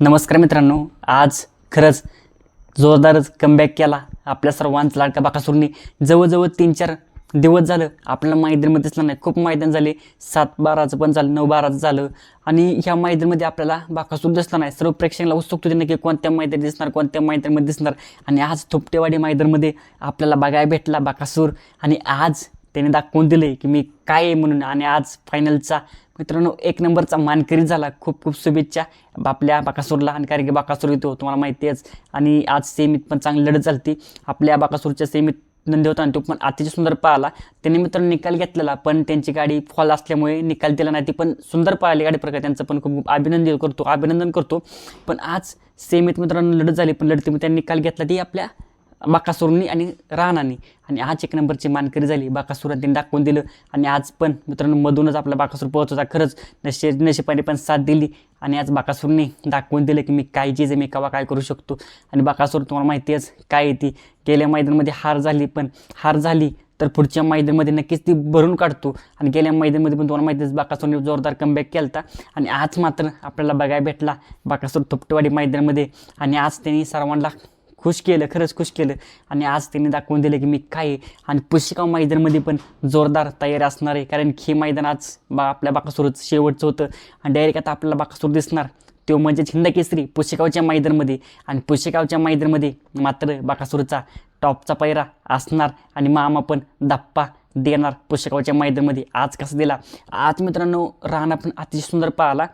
नमस्कार मित्रांनो आज खरंच जोरदारच कमबॅक केला आपल्या सर्वांचा लाडका बाकासुरनी जवळजवळ तीन चार दिवस झालं आपल्याला मैदानमध्ये दिसलं नाही. खूप मैदान झाले सात बाराचं पण झालं नऊ बाराचं झालं. आणि ह्या मैदानमध्ये आपल्याला बाकासूर दिसला नाही. सर्व प्रेक्षकांना उत्सुक होती नक्की कोणत्या मैदान दिसणार कोणत्या मैदानमध्ये दिसणार. आणि आज थोपटेवाडी मैदानमध्ये आपल्याला बघायला भेटला बाकासूर आणि आज त्याने दाखवून दिले की मी काय आहे म्हणून. आणि आज फायनलचा मित्रांनो एक नंबरचा मानकरी झाला. खूप खूप शुभेच्छा आपल्या बाकासूरला. आणि कारण की बाकासूर येतो तुम्हाला माहिती आहेच. आणि आज सेमीत पण चांगली लढत झाली आपल्या बाकासूरच्या सेमीत नंदी होता आणि तो पण अतिशय सुंदर पाहिला त्यांनी मित्रांनो निकाल घेतलेला पण त्यांची गाडी फॉल असल्यामुळे निकाल दिला नाही. ती पण सुंदर पाहिली गाडी प्रकार. त्यांचं पण खूप खूप अभिनंदन करतो अभिनंदन करतो. पण आज सेमीत मित्रांनो लढत झाली पण लढतीमध्ये त्यांनी निकाल घेतला. ती आपल्या बाकासुरनी आणि राणानी. आणि आज एक नंबरची मानकरी झाली बाकासुरात त्यांनी दाखवून दिलं. आणि आज पण मित्रांनो मधूनच आपला बाकासूर पोहोच होता खरंच नशे नशेपाने पण साथ दिली. आणि आज बाकासूरने दाखवून दिलं की मी काय चीज मी कवा काय करू शकतो. आणि बाकासूर तुम्हाला माहिती आहेच काय आहे ती. गेल्या मैदानमध्ये हार झाली पण हार झाली तर पुढच्या मैदानमध्ये नक्कीच ती भरून काढतो. आणि गेल्या मैदानमध्ये पण तुम्हाला माहिती बाकासूरने जोरदार कमबॅक केला होता आणि आज मात्र आपल्याला बघायला भेटला बाकासूर थुपटेवाडी मैदानामध्ये. आणि आज त्यांनी सर्वांना खुश केलं खरंच खुश केलं. आणि आज त्यांनी दाखवून दिलं की मी काय आहे. आणि पुशिकाव मैदानमध्ये पण जोरदार तयारी असणार आहे. कारण हे मैदान आज बा आपल्या बाकासुरचं शेवटचं होतं. आणि डायरेक्ट आता आपल्याला बाकासूर दिसणार. तो म्हणजे छिंद केसरी पुशेगावच्या मैदानमध्ये. आणि पुशेगावच्या मैदानमध्ये मात्र बाकासूरचा टॉपचा पैरा असणार. आणि मामा पण दप्पा देणार पुस्तकावच्या मैदानमध्ये. आज कसं दिला? आज मित्रांनो राणा पण अतिशय सुंदर पाहिला.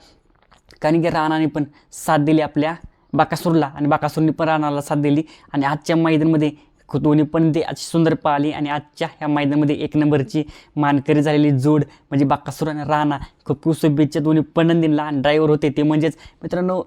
कारण की राणाने पण साथ दिली आपल्या बाकासूरला आणि बाकासूरने पण राणाला साथ दिली. आणि आजच्या मैदानमध्ये दोन्ही पण ते अशी सुंदर पाहिली आणि आजच्या ह्या मैदानामध्ये एक नंबरची मानकरी झालेली जोड म्हणजे बाकासूर आणि राणा. खूप खूप शुभेच्छा दोन्ही पणंदीनला आणि ड्रायव्हर होते ते म्हणजेच मित्रांनो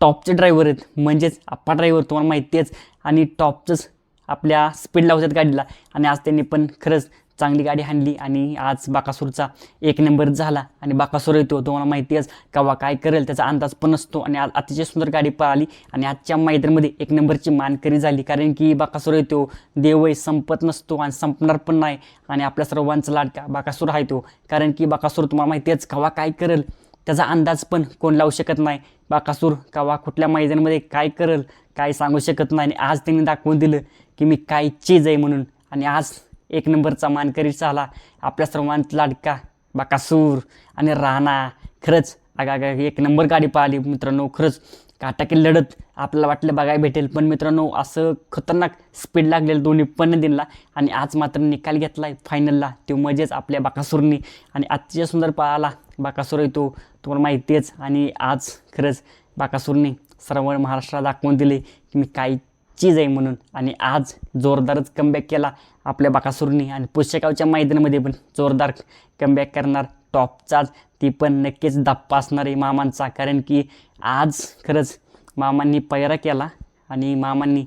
टॉपचे ड्रायव्हर आहेत. म्हणजेच आप्पा ड्रायव्हर तुम्हाला माहिती आहेच आणि टॉपचंच आपल्या स्पीड लावतात गाडीला. आणि आज त्यांनी पण खरंच चांगली गाडी हाणली आणि आज बाकासूरचा एक नंबर झाला. आणि बाकासूर येतो तुम्हाला माहिती आहेच केव्हा काय करेल त्याचा अंदाज पण नसतो. आणि आज अतिशय सुंदर गाडी पळाली आणि आजच्या मैदानमध्ये एक नंबरची मानकरी झाली. कारण की बाकासूर येतो देवय संपत नसतो आणि संपणार पण नाही. आणि आपल्या सर्वांचा लाडका बाकासूर आहे तो. कारण की बाकासूर तुम्हाला माहिती आहेच केव्हा काय करेल? त्याचा अंदाज पण कोण लावू शकत नाही. बाकासूर कावा कुठल्या मैदानामध्ये काय करेल काय सांगू शकत नाही. आणि आज त्यांनी दाखवून दिलं की मी काय चीज आहे म्हणून. आणि आज एक नंबरचा मानकरी झाला. आपल्या सर्वांत लाडका बाकासूर आणि राणा. खरंच अगा अगा एक नंबर गाडी पाहिली मित्रांनो. खरंच काटाकी लढत आपल्याला वाटलं बघायला भेटेल. पण मित्रांनो असं खतरनाक स्पीड लागलेलं दोन्ही पण दिनला. आणि आज मात्र निकाल घेतला आहे फायनलला तो मजेच आपल्या बाकासूरनी. आणि अतिशय सुंदर पळाला बाकासूर येतो तुम्हाला माहिती आहेच. आणि आज खरंच बाकासूरने सर्व महाराष्ट्राला दाखवून दिले की मी काही चीज आहे म्हणून. आणि आज जोरदारच कमबॅक केला आपल्या बाकासूरनी. आणि पुष्यगावच्या मैदानामध्ये पण जोरदार कमबॅक करणार टॉपचाच ती पण नक्कीच धप्पा असणार आहे मामांचा. कारण की आज खरंच मामांनी पैरा केला. आणि मामांनी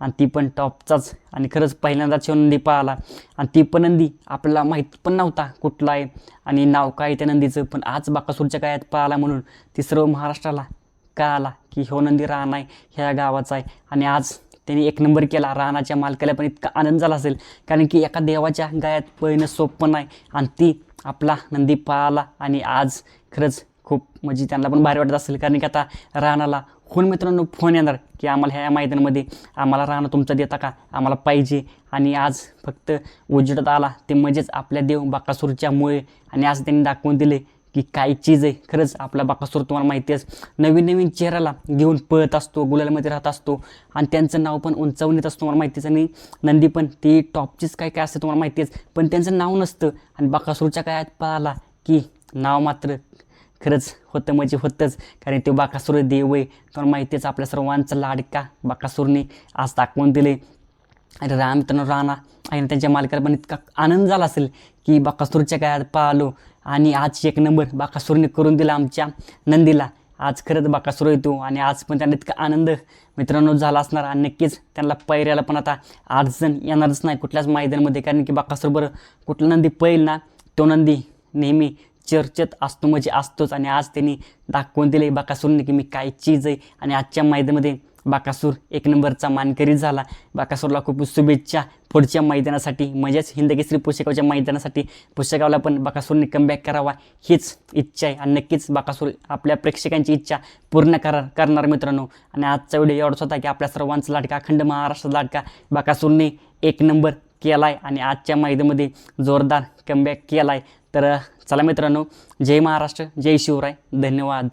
आणि ती पण टॉपचाच. आणि खरंच पहिल्यांदा नंदी पळाला आणि ती पण नंदी आपल्याला माहीत पण नव्हता कुठला आहे. आणि नाव काय आहे त्या नंदीचं पण आज बाकासूरच्या काळात पाहिला म्हणून ती सर्व महाराष्ट्राला का आला की हो नंदी राहणं आहे ह्या गावाचा आहे. आणि आज त्यांनी एक नंबर केला. रानाच्या मालकाला पण इतका आनंद झाला असेल. कारण की एका देवाच्या गायात पळणं सोपं नाही. आणि ती आपला नंदी पळाला आणि आज खरंच खूप म्हणजे त्यांना पण भारी वाटत असेल. कारण की आता रानाला फोन मित्रांनो फोन येणार की आम्हाला ह्या मैदानामध्ये आम्हाला राहणं तुमचं देता का? आम्हाला पाहिजे. आणि आज फक्त उजेडात आला ते म्हणजेच आपल्या देव बाकासूरच्यामुळे आणि आज त्यांनी दाखवून दिले की काय चीज आहे. खरंच आपला बाकासूर तुम्हाला माहिती आहे नवीन नवीन चेहऱ्याला घेऊन पळत असतो गुलालमध्ये राहत असतो. आणि त्यांचं नाव पण उंचावून येत असतं तुम्हाला माहितीच. आणि नंदी पण ती टॉपचीच काय काय असतं तुम्हाला माहिती आहे पण त्यांचं नाव नसतं. आणि बाकासूरच्या काळात पळाला की नाव मात्र खरंच होतं म्हणजे होतंच. कारण ते बाकासूर देव आहे. तुम्हाला माहितीच आपल्या सर्वांचा लाडका बाकासूरने आज दाखवून दिले अरे राम मित्रांनो राणा. आणि त्यांच्या मालकाला पण इतका आनंद झाला असेल की बाकासूरच्या काळात पाहलो. आणि आज एक नंबर बाकासूरने करून दिला आमच्या नंदीला. आज खरंच बाकासूर येतो आणि आज पण त्यांना इतका आनंद मित्रांनो झाला असणार. आणि नक्कीच त्यांना पैऱ्याला पण आता अडचण येणारच नाही कुठल्याच मैदानामध्ये. कारण की बाकासूरबरोबर कुठला नंदी पैल ना तो नंदी नेहमी चर्चेत असतो म्हणजे असतोच. आणि आज त्यांनी दाखवून दिले बाकासूरने की मी काय चीज आहे. आणि आजच्या मैदानामध्ये बाकासूर एक नंबरचा मानकरी झाला. बाकासूरला खूप शुभेच्छा. पुढच्या मैदानासाठी म्हणजेच हिंदकेसरी पुस्तकाच्या मैदानासाठी पुस्तकावला पण बाकासूरने कमबॅक करावा हीच इच्छा आहे. आणि नक्कीच बाकासूर आपल्या प्रेक्षकांची इच्छा पूर्ण करा करणार मित्रांनो. आणि आजचा व्हिडिओ एवढाच होता की आपल्या सर्वांचा लाडका अखंड महाराष्ट्र लाडका बाकासूरने एक नंबर केला आहे आणि आजच्या मैदानामध्ये जोरदार कमबॅक केला आहे तर चला मित्रांनो जय महाराष्ट्र जय शिवराय. धन्यवाद.